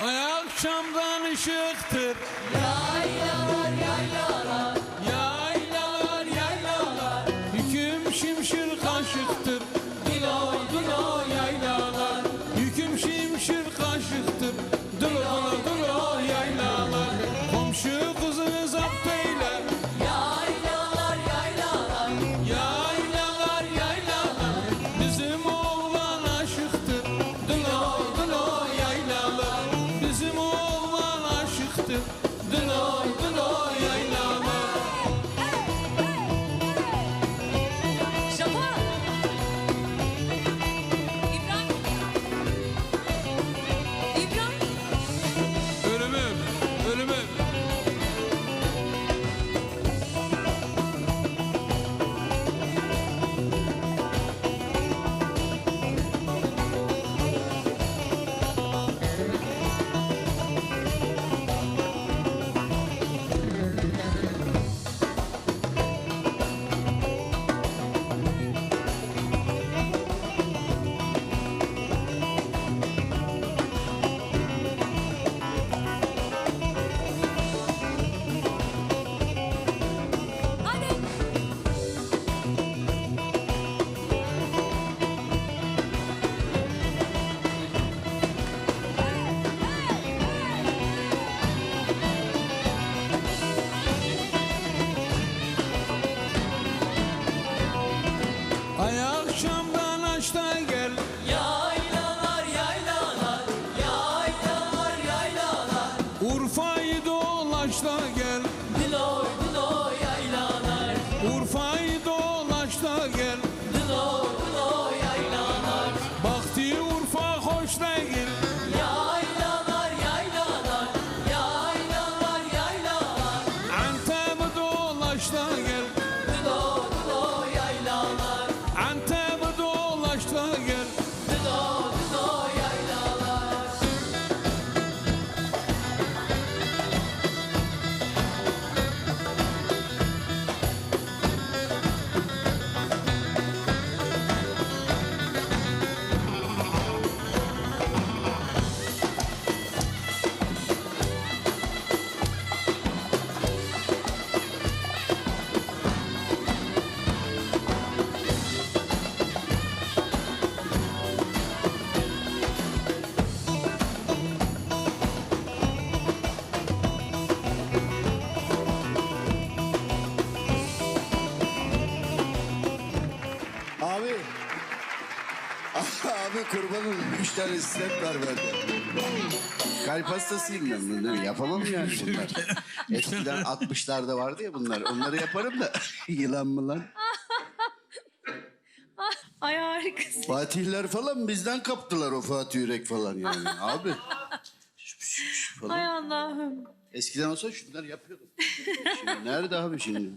Ay akşamdan ışıktır. Yaylalar aşıktır gel. Yaylalar yaylalar Yaylalar yaylalar. Urfa'yı dolaş da gel. Dilo dilo yaylalar. Urfa'yı dolaş da gel. Dilo dilo yaylalar. Baktı Urfa hoş değil. Yaylalar yaylalar Yaylalar yaylalar. Antep'i dolaş da gel Abi kurbanım üç tane step var bende. Kalp hastasıyım ben bunları. Yapamam yani bunlar. Eskiden 60'larda vardı ya bunlar. Onları yaparım da yılan mı lan? Ay harikasın. Fatihler falan bizden kaptılar o Fatih Yürek falan yani. Abi. Ay. Allah'ım. Eskiden olsa şunları yapıyordum. Şimdi nerede abi şimdi?